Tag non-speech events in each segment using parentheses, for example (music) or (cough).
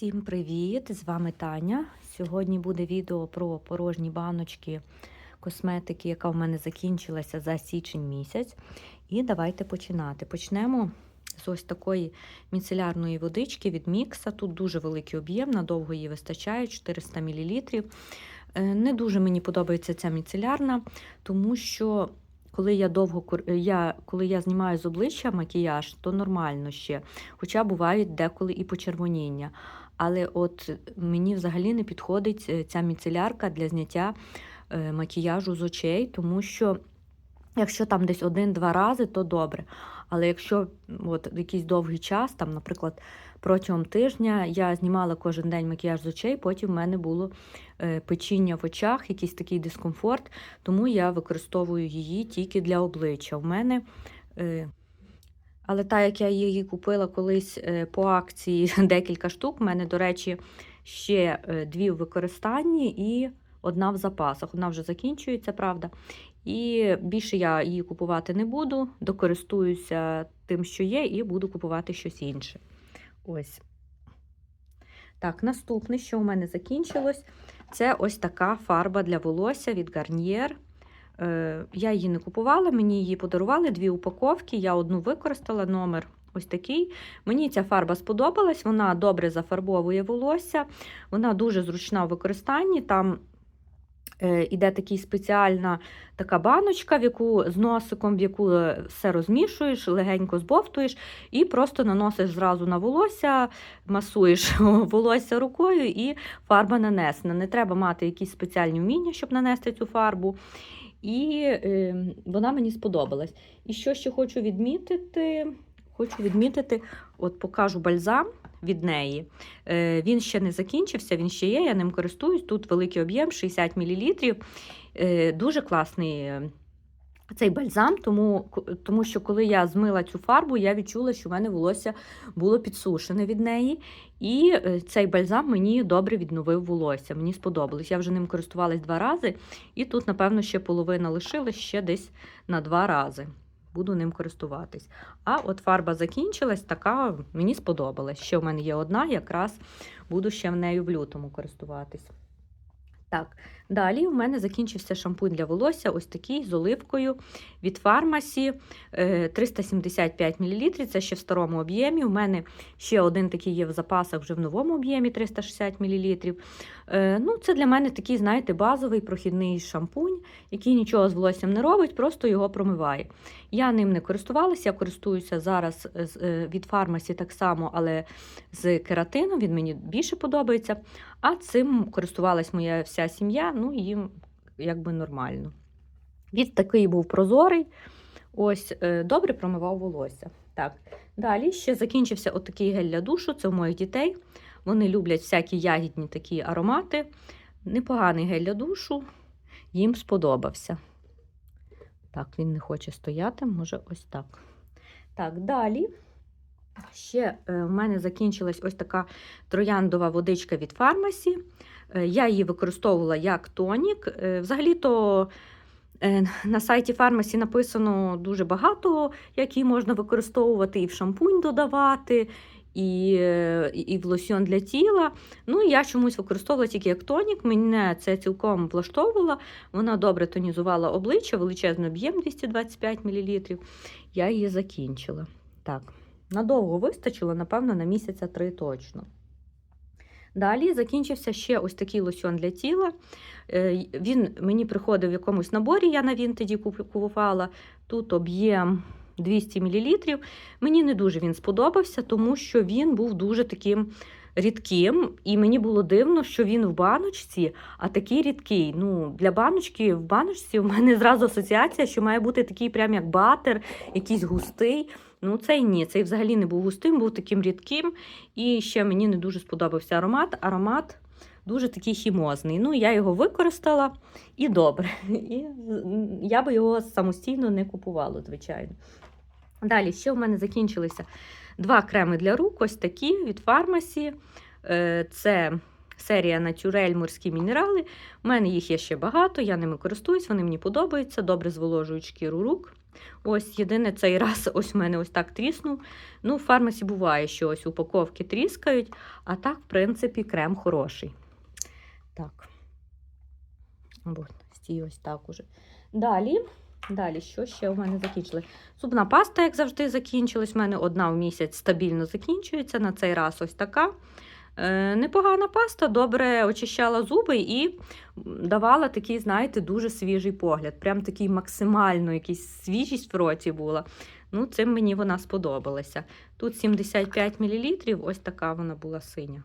Всім привіт! З вами Таня. Сьогодні буде відео про порожні баночки косметики, яка в мене закінчилася за січень місяць. І давайте починати. Почнемо з ось такої міцелярної водички від мікса. Тут дуже великий об'єм, надовго її вистачає 400 мл. Не дуже мені подобається ця міцелярна, тому що коли я довго я, коли я знімаю з обличчя макіяж, то нормально ще. Хоча бувають деколи і почервоніння. Але от мені взагалі не підходить е, ця міцелярка для зняття е, макіяжу з очей, тому що якщо там десь один-два рази, то добре. Але якщо от якийсь довгий час, там, наприклад, протягом тижня я знімала кожен день макіяж з очей, потім в мене було е, печіння в очах, якийсь такий дискомфорт, тому я використовую її тільки для обличчя. У мене але так як я її купила колись е, по акції (laughs) декілька штук, у мене, до речі, ще е, дві в використанні і одна в запасах. Вона вже закінчується, правда. І більше я її купувати не буду, докористуюся тим, що є, і буду купувати щось інше. Ось. Так, наступне, що у мене закінчилось, це ось така фарба для волосся від Garnier. Е, Я її не купувала, мені її подарували дві упаковки. Я одну використала, номер ось такий. Мені ця фарба сподобалась, вона добре зафарбовує волосся, вона дуже зручна в використанні. Там е, іде такий спеціальна така баночка, в яку з носиком, в яку е, все розмішуєш, легенько збовтуєш і просто наносиш зразу на волосся, масуєш (laughs) волосся рукою, і фарба нанесена. Не треба мати якісь спеціальні вміння, щоб нанести цю фарбу. І е, вона мені сподобалась. І що ще хочу відмітити? Хочу відмітити, от покажу бальзам від неї. Е, він ще не закінчився, він ще є, я ним користуюсь. Тут великий об'єм, 60 мл. Е, дуже класний е, цей бальзам, тому, тому що коли я змила цю фарбу, я відчула, що в мене волосся було підсушене від неї. І е, цей бальзам мені добре відновив волосся. Мені сподобалось. Я вже ним користувалась два рази, і тут, напевно, ще половина лишилась ще десь на два рази. Буду ним користуватись. А от фарба закінчилась, така мені сподобалась. Ще в мене є одна, якраз буду ще в нею в лютому користуватись. Так, далі в мене закінчився шампунь для волосся, ось такий з оливкою від фармасі 375 мл. Це ще в старому об'ємі. У мене ще один такий є в запасах вже в новому об'ємі 360 мл. Ну, Це для мене такий, знаєте, базовий прохідний шампунь, який нічого з волоссям не робить, просто його промиває. Я ним не користувалася, я користуюся зараз від фармасі так само, але з кератином, він мені більше подобається. А цим користувалась моя вся сім'я, ну їм якби нормально. Він такий був прозорий, ось, добре промивав волосся. Так, Далі ще закінчився отакий гель для душу, це у моїх дітей. Вони люблять всякі ягідні такі аромати. Непоганий гель для душу, їм сподобався. Так, він не хоче стояти, може ось так. Так, далі. Ще в мене закінчилась ось така трояндова водичка від фармасі. Я її використовувала як тонік. Взагалі-то на сайті фармасі написано дуже багато, як її можна використовувати, і в шампунь додавати, і і в лосьон для тіла. Ну, я чомусь використовувала тільки як тонік. Мене це цілком влаштовувало. Вона добре тонізувала обличчя, величезний об'єм 225 мл. Я її закінчила. Так. Надовго вистачило, напевно, на місяця три точно. Далі закінчився ще ось такий лосьон для тіла. Він мені приходив в якомусь наборі, я на Вінтеді купувала. Тут об'єм 200 мл. Мені не дуже він сподобався, тому що він був дуже таким рідким, і мені було дивно, що він в баночці, а такий рідкий. Ну, Для баночки в баночці в мене зразу асоціація, що має бути такий прям як батер, якийсь густий. Ну, цей ні, цей взагалі не був густим, був таким рідким. І ще мені не дуже сподобався аромат. Аромат дуже такий хімозний. Ну, я його використала і добре. І Я би його самостійно не купувала, звичайно. Далі, ще в мене закінчилися два креми для рук, ось такі від фармасі. Це серія Натюрель морські мінерали. У мене їх є ще багато, я ними користуюсь, вони мені подобаються, добре зволожують шкіру рук. Ось єдине цей раз (laughs) ось в мене ось так тріснув. Ну, в фармасі буває, що ось упаковки тріскають, а так, в принципі, крем хороший. Так. От, стій ось так уже. Далі, далі, що ще у мене закінчили? Зубна паста, як завжди, закінчилась. У мене одна в місяць стабільно закінчується. На цей раз ось така. Е, непогана паста, добре очищала зуби і давала такий, знаєте, дуже свіжий погляд. Прям такий максимально якийсь свіжість в роті була. Ну, цим мені вона сподобалася. Тут 75 мл, ось така вона була синя,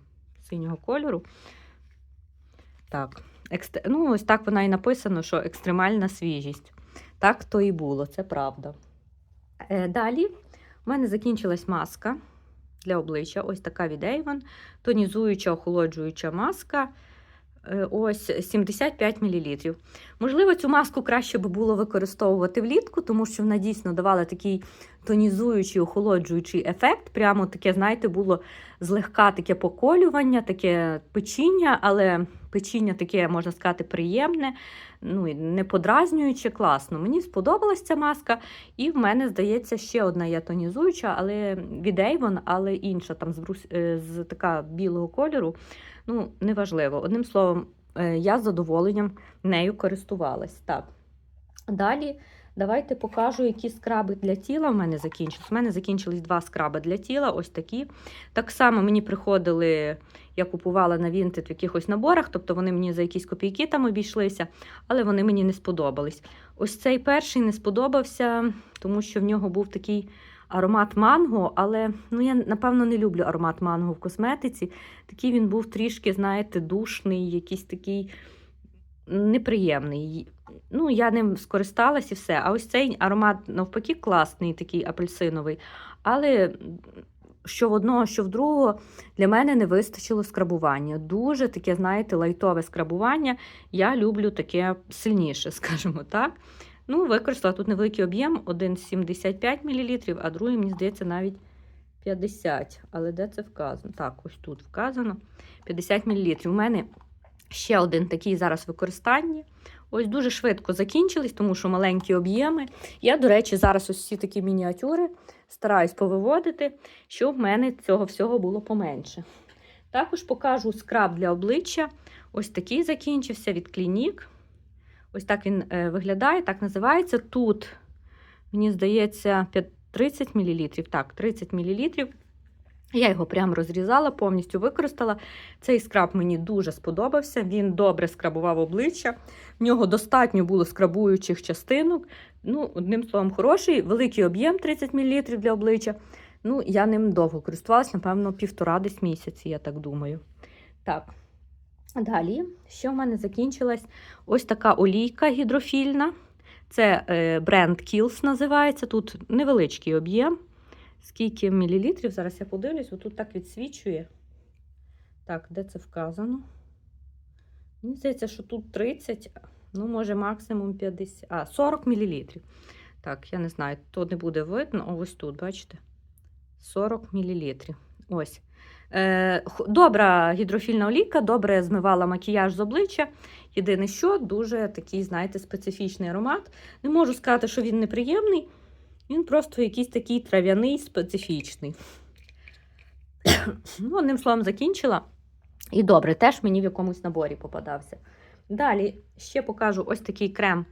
синього кольору. Так, екстр... ну, ось так вона і написано, що екстремальна свіжість. Так то і було, це правда. Е, далі в мене закінчилась маска для обличчя. Ось така від Avon. Тонізуюча, охолоджуюча маска. Е, Ось 75 мл. Можливо, цю маску краще би було використовувати влітку, тому що вона дійсно давала такий тонізуючий, охолоджуючий ефект. Прямо таке, знаєте, було злегка таке поколювання, таке печіння, але печіння таке, можна сказати, приємне, ну, не подразнююче, класно. Мені сподобалась ця маска, і в мене, здається, ще одна є тонізуюча, але від Avon, але інша, там з, брус... е, з така білого кольору. Ну, неважливо. Одним словом, е, я з задоволенням нею користувалась. Так. Далі давайте покажу, які скраби для тіла в мене закінчились. У мене закінчились два скраби для тіла, ось такі. Так само мені приходили, я купувала на Vinted в якихось наборах, тобто вони мені за якісь копійки там обійшлися, але вони мені не сподобались. Ось цей перший не сподобався, тому що в нього був такий аромат манго, але ну, я, напевно, не люблю аромат манго в косметиці. Такий він був трішки, знаєте, душний, якийсь такий неприємний. Ну, я ним скористалась і все. А ось цей аромат, навпаки, класний, такий апельсиновий. Але що в одного, що в другого, для мене не вистачило скрабування. Дуже таке, знаєте, лайтове скрабування. Я люблю таке сильніше, (laughs) скажімо так. Ну, використала тут невеликий об'єм, один 75 мл, а другий, мені здається, навіть 50. Але де це вказано? Так, ось тут вказано 50 мл. У мене ще один такий зараз в використанні. Ось дуже швидко закінчились, тому що маленькі об'єми. Я, до речі, зараз ось всі такі мініатюри стараюсь повиводити, щоб в мене цього всього було поменше. Також покажу скраб для обличчя. Ось такий закінчився від Клінік. Ось так він е, виглядає, так називається. Тут, мені здається, 30 мл. Так, 30 мл. Я його прямо розрізала, повністю використала. Цей скраб мені дуже сподобався. Він добре скрабував обличчя. В нього достатньо було скрабуючих частинок. Ну, Одним словом, хороший, великий об'єм 30 мл для обличчя. Ну, Я ним довго користувалася, напевно, півтора десь місяці, я так думаю. Так. Далі, що в мене закінчилась ось така олійка гідрофільна. Це е, бренд Kills називається. Тут невеличкий об'єм. Скільки мілілітрів? Зараз я подивлюсь, отут так відсвічує. Так, де це вказано? Мені здається, що тут 30, ну, може, максимум 50, а, 40 мілілітрів. Так, я не знаю, то не буде видно. Ось тут, бачите? 40 мілілітрів. Ось. Е, Добра гідрофільна олійка, добре змивала макіяж з обличчя. Єдине, що дуже такий, знаєте, специфічний аромат. Не можу сказати, що він неприємний. Він просто якийсь такий трав'яний, специфічний. ну, Одним словом, закінчила. І добре, теж мені в якомусь наборі попадався. Далі ще покажу ось такий крем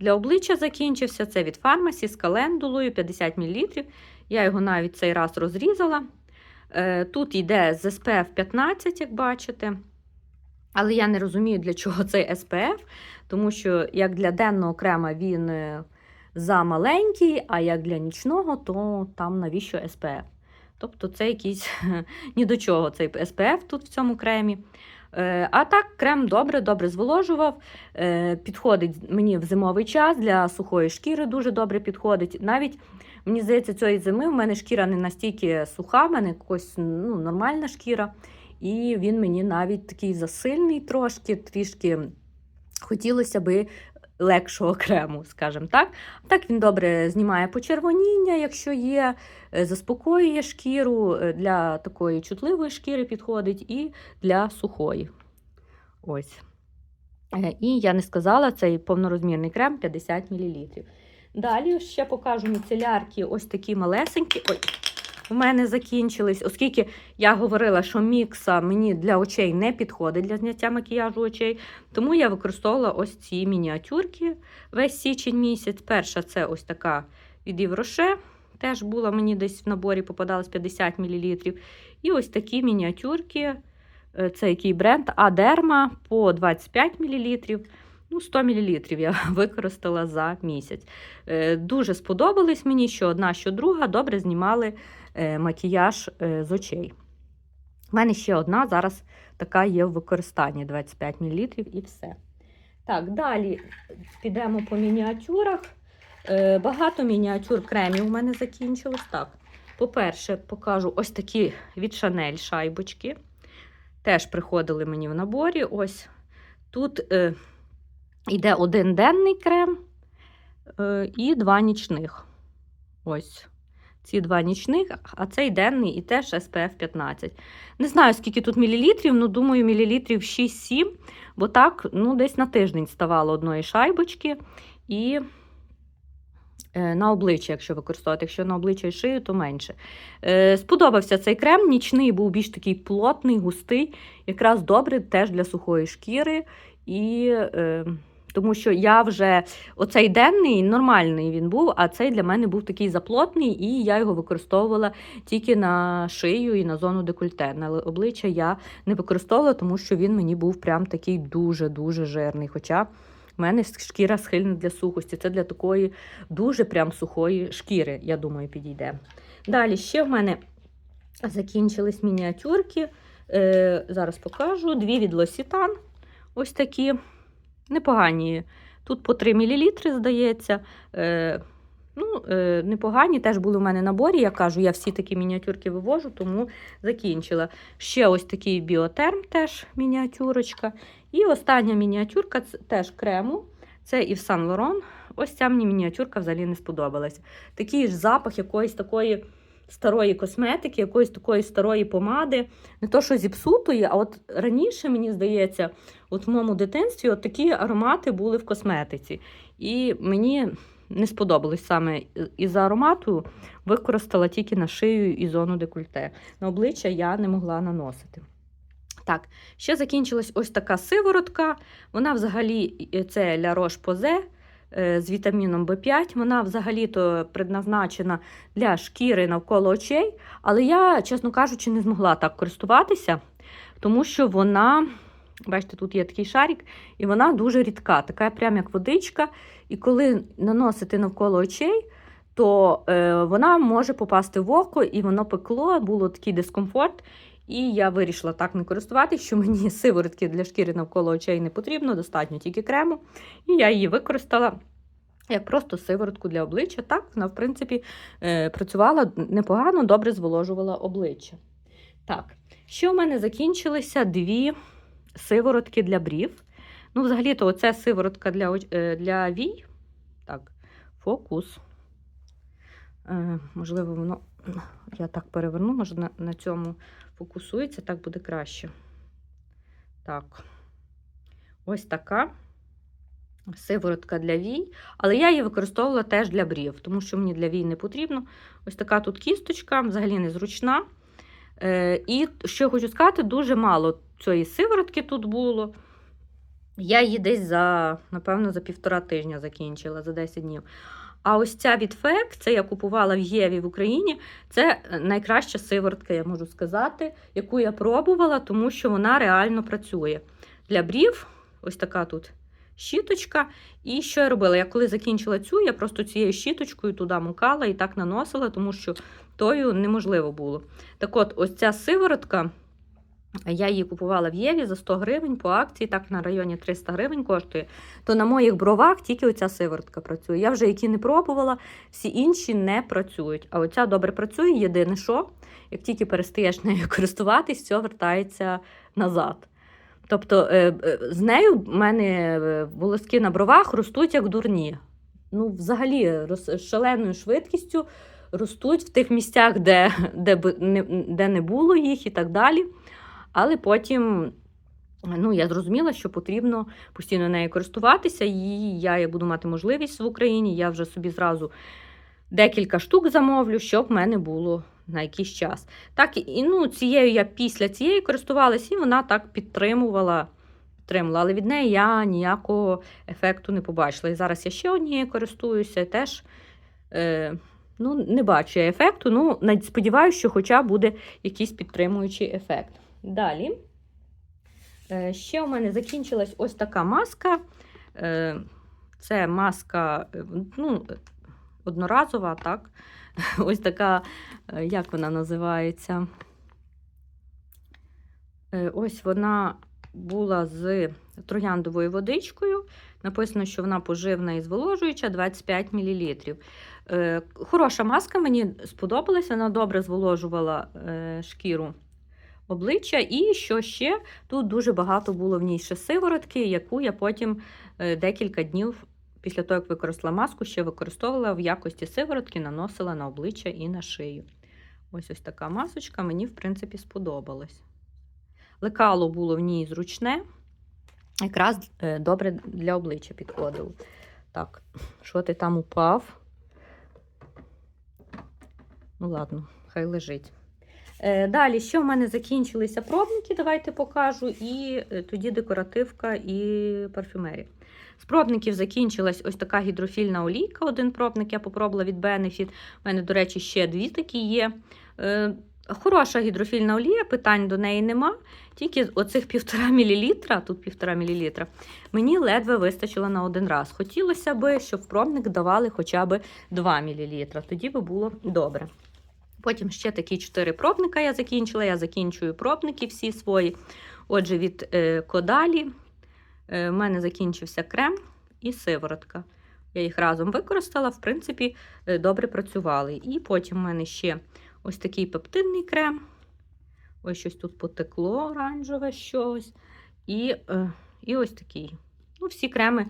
для обличчя закінчився. Це від фармасі з календулою 50 мл. Я його навіть цей раз розрізала. Е, тут йде з SPF 15, як бачите. Але я не розумію, для чого цей SPF, тому що як для денного крема він е, замаленький, а як для нічного, то там навіщо SPF. Тобто це якийсь (laughs) ні до чого цей SPF тут в цьому кремі. Е, а так, крем добре, добре зволожував. Підходить мені в зимовий час для сухої шкіри дуже добре підходить. Навіть Мені здається, цієї зими в мене шкіра не настільки суха, в мене якось ну, нормальна шкіра. І він мені навіть такий засильний трошки, трішки хотілося би легшого крему, скажімо так. Так він добре знімає почервоніння, якщо є, е, заспокоює шкіру, е, для такої чутливої шкіри підходить і для сухої. Ось. Е, і я не сказала, цей повнорозмірний крем 50 мл. Далі ще покажу міцелярки ось такі малесенькі. Ой, у мене закінчились, оскільки я говорила, що мікса мені для очей не підходить для зняття макіяжу очей. Тому я використовувала ось ці мініатюрки весь січень місяць. Перша це ось така від Євроше. Теж була мені десь в наборі попадалось 50 мл. І ось такі мініатюрки. Е, Це який бренд Адерма по 25 мл. Ну, 100 мл я (laughs) використала за місяць. Е, Дуже сподобались мені, що одна, що друга добре знімали макіяж е, з очей. У мене ще одна зараз така є в використанні 25 мл і все. Так, далі підемо по мініатюрах. Е, Багато мініатюр кремів у мене закінчилось. Так, по-перше, покажу ось такі від Chanel шайбочки. Теж приходили мені в наборі. Ось тут е, йде один денний крем е, і два нічних. Ось. Ці два нічних, а цей денний і теж SPF 15. Не знаю, скільки тут мілілітрів, ну думаю, мілілітрів 6-7, бо так ну, десь на тиждень ставало одної шайбочки. І е, на обличчя, якщо використовувати, якщо на обличчя і шию, то менше. Е, Сподобався цей крем. Нічний був більш такий плотний, густий, якраз добре теж для сухої шкіри. І е, тому що я вже оцей денний нормальний він був, а цей для мене був такий заплотний, і я його використовувала тільки на шию і на зону декольте. На обличчя я не використовувала, тому що він мені був прям такий дуже-дуже жирний. Хоча в мене шкіра схильна для сухості. Це для такої дуже прям сухої шкіри, я думаю, підійде. Далі ще в мене закінчились мініатюрки. Е, зараз покажу. Дві від L'Occitane. Ось такі непогані. Тут по 3 мл, здається. Е, ну, е, непогані. Теж були в мене наборі. Я кажу, я всі такі мініатюрки вивожу, тому закінчила. Ще ось такий біотерм, теж мініатюрочка. І остання мініатюрка це теж крему. Це і в Сан Лорон. Ось ця мені мініатюрка взагалі не сподобалась. Такий ж запах якоїсь такої старої косметики, якоїсь такої старої помади. Не то, що зіпсутої, а от раніше, мені здається, от в моєму дитинстві от такі аромати були в косметиці. І мені не сподобалось саме із-за аромату, використала тільки на шию і зону декольте. На обличчя я не могла наносити. Так, ще закінчилась ось така сиворотка. Вона взагалі це La Roche-Posay е, з вітаміном В5. Вона взагалі-то предназначена для шкіри навколо очей. Але я, чесно кажучи, не змогла так користуватися, тому що вона, бачите, тут є такий шарик, і вона дуже рідка, така прям як водичка. І коли наносити навколо очей, то е, вона може попасти в око, і воно пекло, було такий дискомфорт. І я вирішила так не користуватися, що мені (laughs) сиворотки для шкіри навколо очей не потрібно, достатньо тільки крему. І я її використала як просто сиворотку для обличчя. Так, вона, в принципі, е, працювала непогано, добре зволожувала обличчя. Так, ще у мене закінчилися дві сиворотки для брів. Ну, взагалі-то, оце сиворотка для, е, для вій. Так, фокус. Е, можливо, воно. Я так переверну, може на, на цьому фокусується, так буде краще. Так. Ось така сиворотка для вій, але я її використовувала теж для брів, тому що мені для вій не потрібно. Ось така тут кісточка, взагалі незручна. Е, і що я хочу сказати, дуже мало цієї сиворотки тут було. Я її десь за, напевно, за півтора тижня закінчила, за 10 днів. А ось ця від FEC, це я купувала в Єві в Україні. Це найкраща сиворотка, я можу сказати, яку я пробувала, тому що вона реально працює. Для брів, ось така тут щіточка. І що я робила? Я коли закінчила цю, я просто цією щіточкою туди мукала і так наносила, тому що тою неможливо було. Так от, ось ця сиворотка. Я її купувала в Єві за 100 гривень по акції, так на районі 300 гривень коштує. То на моїх бровах тільки оця сиворотка працює. Я вже які не пробувала, всі інші не працюють. А оця добре працює. Єдине, що як тільки перестаєш нею (laughs) користуватись, все вертається назад. Тобто е, е, з нею в мене е, волоски на бровах ростуть як дурні. Ну, взагалі, з шаленою швидкістю ростуть в тих місцях, де, де, де не було їх і так далі. Але потім ну, я зрозуміла, що потрібно постійно нею користуватися, і я як буду мати можливість в Україні, я вже собі зразу декілька штук замовлю, щоб в мене було на якийсь час. Так, і ну, цією я після цієї користувалася, і вона так підтримувала. підтримувала. Але від неї я ніякого ефекту не побачила. І зараз я ще однією користуюся, теж е, ну, не бачу я ефекту. Ну, сподіваюся, що хоча буде якийсь підтримуючий ефект. Далі. Е, Ще у мене закінчилась ось така маска. Е, Це маска е, ну, одноразова, так? (laughs) Ось така, як вона називається? Ось вона була з трояндовою водичкою. Написано, що вона поживна і зволожуюча 25 мл. Хороша маска, мені сподобалася, вона добре зволожувала шкіру обличчя. І що ще? Тут дуже багато було в ній ще сиворотки, яку я потім е, декілька днів після того, як використала маску, ще використовувала в якості сиворотки, наносила на обличчя і на шию. Ось ось така масочка, мені, в принципі, сподобалась. Лекало було в ній зручне, якраз е, добре для обличчя підходило. Так, що ти там упав? Ну, ладно, хай лежить. Е, Далі, що в мене закінчилися пробники, давайте покажу, і е, тоді декоративка і парфюмерія. З пробників закінчилась ось така гідрофільна олійка. Один пробник я попробувала від Benefit. У мене, до речі, ще дві такі є. Е, Хороша гідрофільна олія, питань до неї нема. Тільки оцих півтора мілілітра, тут півтора мілілітра, мені ледве вистачило на один раз. Хотілося б, щоб в пробник давали хоча б 2 мілілітра. Тоді би було добре. Потім ще такі чотири пробника я закінчила. Я закінчую пробники всі свої. Отже, від е, Кодалі е, в мене закінчився крем і сиворотка. Я їх разом використала, в принципі, е, добре працювали. І потім в мене ще ось такий пептидний крем. Ось щось тут потекло оранжеве щось. І, і ось такий. Ну, Всі креми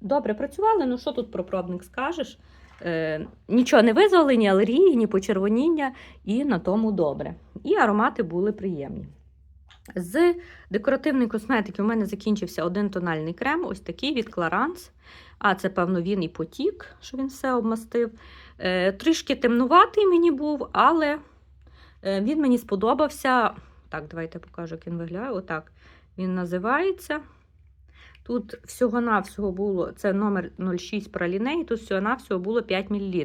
добре працювали. Ну, що тут про пробник скажеш? Е, нічого не визвали, ні алергії, ні почервоніння, і на тому добре. І аромати були приємні. З декоративної косметики у мене закінчився один тональний крем, ось такий від Clarins. А це, певно, він і потік, що він все обмастив. Е, трішки темнуватий мені був, але е, він мені сподобався. Так, давайте покажу, як він виглядає. Отак він називається. Тут всього-навсього було це номер 06 праліней, тут всього-навсього було 5 мл.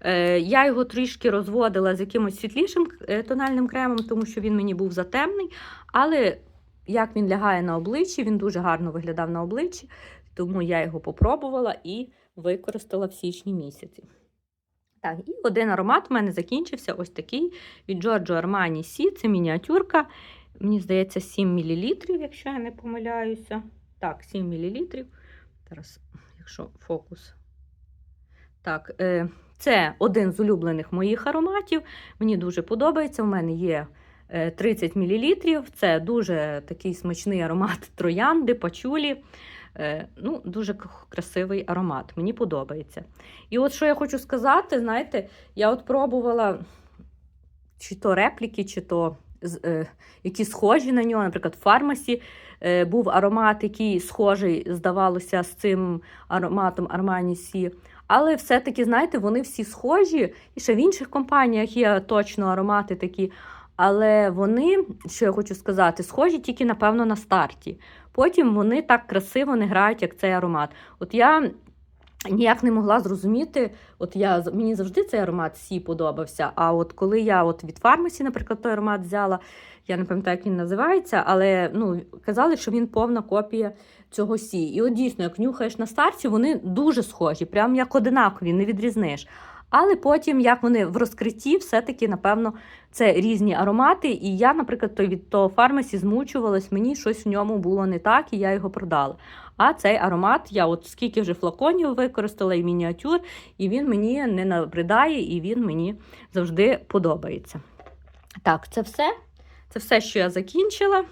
Е, я його трішки розводила з якимось світлішим е, тональним кремом, тому що він мені був затемний. Але як він лягає на обличчі, він дуже гарно виглядав на обличчі, тому я його попробувала і використала в січні місяці. Так, і один аромат у мене закінчився ось такий від Giorgio Armani Сі. Це мініатюрка. Мені здається, 7 мл, якщо я не помиляюся. Так, 7 мл. Зараз, якщо фокус. Так, е, це один з улюблених моїх ароматів. Мені дуже подобається. У мене є е, 30 мл. Це дуже такий смачний аромат (laughs) троянди, пачулі. Е, ну, Дуже красивий аромат. Мені подобається. І от що я хочу сказати, знаєте, я от пробувала чи то репліки, чи то е, які схожі на нього, наприклад, в фармасі. Е, був аромат, який схожий, здавалося, з цим ароматом Armani C. Але все-таки, знаєте, вони всі схожі. І ще в інших компаніях є точно аромати такі. Але вони, що я хочу сказати, схожі тільки, напевно, на старті. Потім вони так красиво не грають, як цей аромат. От я ніяк не могла зрозуміти, от я мені завжди цей аромат Сі подобався. А от коли я от від фармасі, наприклад, той аромат взяла, я не пам'ятаю, як він називається, але ну, казали, що він повна копія цього Сі. І от дійсно, як нюхаєш на старті, вони дуже схожі, прям як одинакові, не відрізниш. Але потім, як вони в розкритті, все-таки, напевно, це різні аромати. І я, наприклад, той від того фармасі змучувалась, мені щось в ньому було не так, і я його продала. А цей аромат, я от скільки вже флаконів використала і мініатюр, і він мені не набридає, і він мені завжди подобається. Так, це все. Це все, що я закінчила.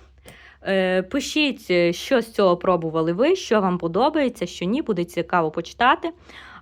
Е, пишіть, що з цього пробували ви, що вам подобається, що ні, буде цікаво почитати.